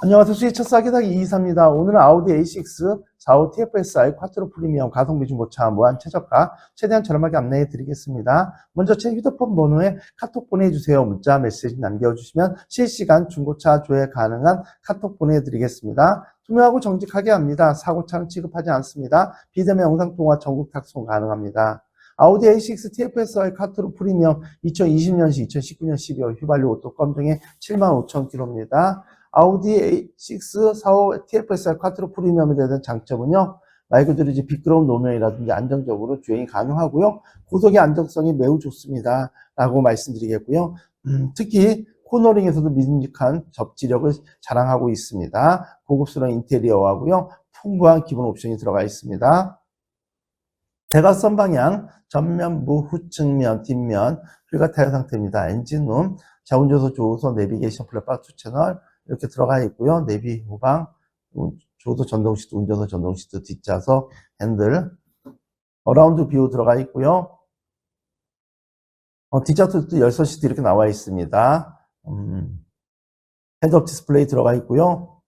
안녕하세요. 수위차 싸기사기 이이사입니다. 오늘은 아우디 A6 45 TFSI 쿼트로 프리미엄 가성비 중고차 무한 최저가 최대한 저렴하게 안내해 드리겠습니다. 먼저 제 휴대폰 번호에 카톡 보내주세요. 문자 메시지 남겨주시면 실시간 중고차 조회 가능한 카톡 보내드리겠습니다. 투명하고 정직하게 합니다. 사고차는 취급하지 않습니다. 비대면 영상통화 전국 탁송 가능합니다. 아우디 A6 TFSI 카트로 프리미엄 2020년시 2019년 12월 휘발유 오토 검정에 75,000km입니다. 아우디 A6 45 TFSI 카트로 프리미엄에 대한 장점은요. 말 그대로 이제 미끄러운 노면이라든지 안정적으로 주행이 가능하고요. 고속의 안정성이 매우 좋습니다. 라고 말씀드리겠고요. 음, 특히 코너링에서도 믿음직한 접지력을 자랑하고 있습니다. 고급스러운 인테리어하고요. 풍부한 기본 옵션이 들어가 있습니다. 대각선 방향, 전면부, 후측면, 뒷면, 휠과 타이어 상태입니다. 엔진룸, 자, 운전석, 조우석, 내비게이션 플랫박스 채널, 이렇게 들어가 있고요. 내비, 후방, 조도 전동 시트, 운전석 전동 시트, 뒷좌석, 핸들, 어라운드 뷰 들어가 있고요. 어, 뒷좌석도 열선 시트 이렇게 나와 있습니다. 음, 헤드업 디스플레이 들어가 있고요.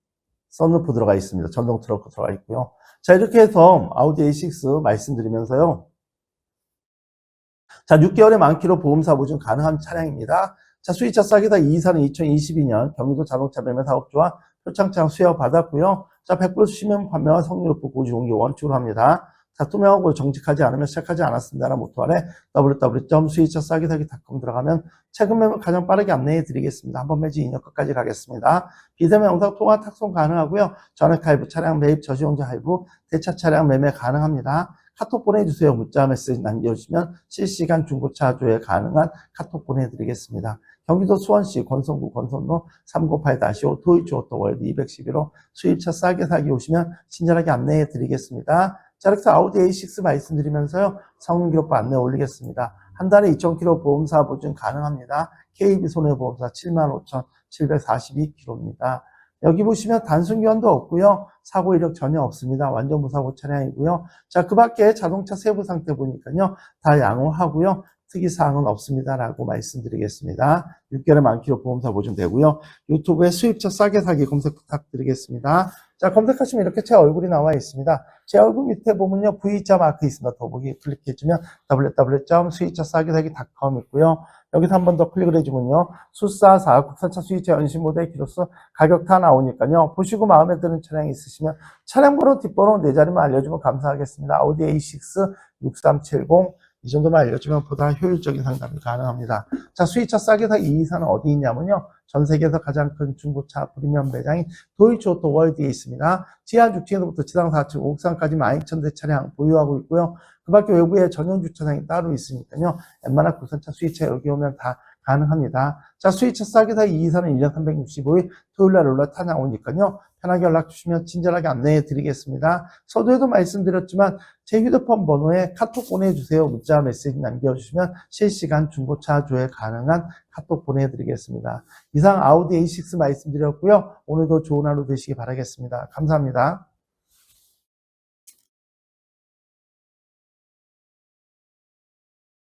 선루프 들어가 있습니다. 전동 트렁크 들어가 있고요. 자, 이렇게 해서 아우디 A6 말씀드리면서요. 자, 6개월의 만키로 보험사 보증 가능한 차량입니다. 자, 수입차 싸기다 이사는 2022년 경기도 자동차 매매 사업주와 표창장 수여 받았고요. 자, 100% 수시면 판매와 성능 높고 고지 공개 원칙으로 합니다. 자, 투명하고 정직하지 않으면 시작하지 않았습니다라는 모토 아래 www.수입차 싸기사기.com 들어가면 최근 매매 가장 빠르게 안내해 드리겠습니다. 한번 매지 2년 끝까지 가겠습니다. 비대면 영상 통화 탁송 가능하고요. 전액 할부, 차량 매입, 저시용자 할부, 대차 차량 매매 가능합니다. 카톡 보내주세요. 문자 메시지 남겨주시면 실시간 중고차 조회 가능한 카톡 보내드리겠습니다. 경기도 수원시 권성구 권선로 398-5 도이치 오토월드 211호 수입차 싸게 사기 오시면 친절하게 안내해 드리겠습니다. 자, 이렇게 아우디 A6 말씀드리면서요. 성능 기록부 안내 올리겠습니다. 한 달에 2,000km 보험사 보증 가능합니다. KB 손해보험사 75,742km입니다. 여기 보시면 단순 교환도 없고요. 사고 이력 전혀 없습니다. 완전 무사고 차량이고요. 자, 그 밖에 자동차 세부 상태 보니까요. 다 양호하고요. 특이사항은 없습니다라고 말씀드리겠습니다. 6개월 만키로 보험사 보증 되고요. 유튜브에 수입차 싸게 사기 검색 부탁드리겠습니다. 자, 검색하시면 이렇게 제 얼굴이 나와 있습니다. 제 얼굴 밑에 보면요. V자 마크 있습니다. 더보기 클릭해주면 www.수입차싸게사기.com 있고요. 여기서 한 번 더 클릭을 해주면요. 수사사 국산차 수입차 연신 모델 기로서 가격 다 나오니까요. 보시고 마음에 드는 차량이 있으시면 차량 번호, 뒷번호 네 자리만 알려주면 감사하겠습니다. 아우디 A6 6370 이 정도만 알려주면 보다 효율적인 상담이 가능합니다. 자, 수입차 싸게 사 이이사는 어디 있냐면요. 전 세계에서 가장 큰 중고차 프리미엄 매장인 도이치 오토 월드에 있습니다. 지하 6층에서부터 지상 4층, 옥상까지 12,000대 차량 보유하고 있고요. 그 밖에 외부에 전용 주차장이 따로 있으니까요. 웬만한 국산차 수입차 여기 오면 다 가능합니다. 자, 수입차 싸게 사 이이사는 1년 365일 토요일 날 올라 타나오니까요. 편하게 연락 주시면 친절하게 안내해 드리겠습니다. 서두에도 말씀드렸지만 제 휴대폰 번호에 카톡 보내주세요. 문자 메시지 남겨주시면 실시간 중고차 조회 가능한 카톡 보내드리겠습니다. 이상 아우디 A6 말씀드렸고요. 오늘도 좋은 하루 되시기 바라겠습니다. 감사합니다.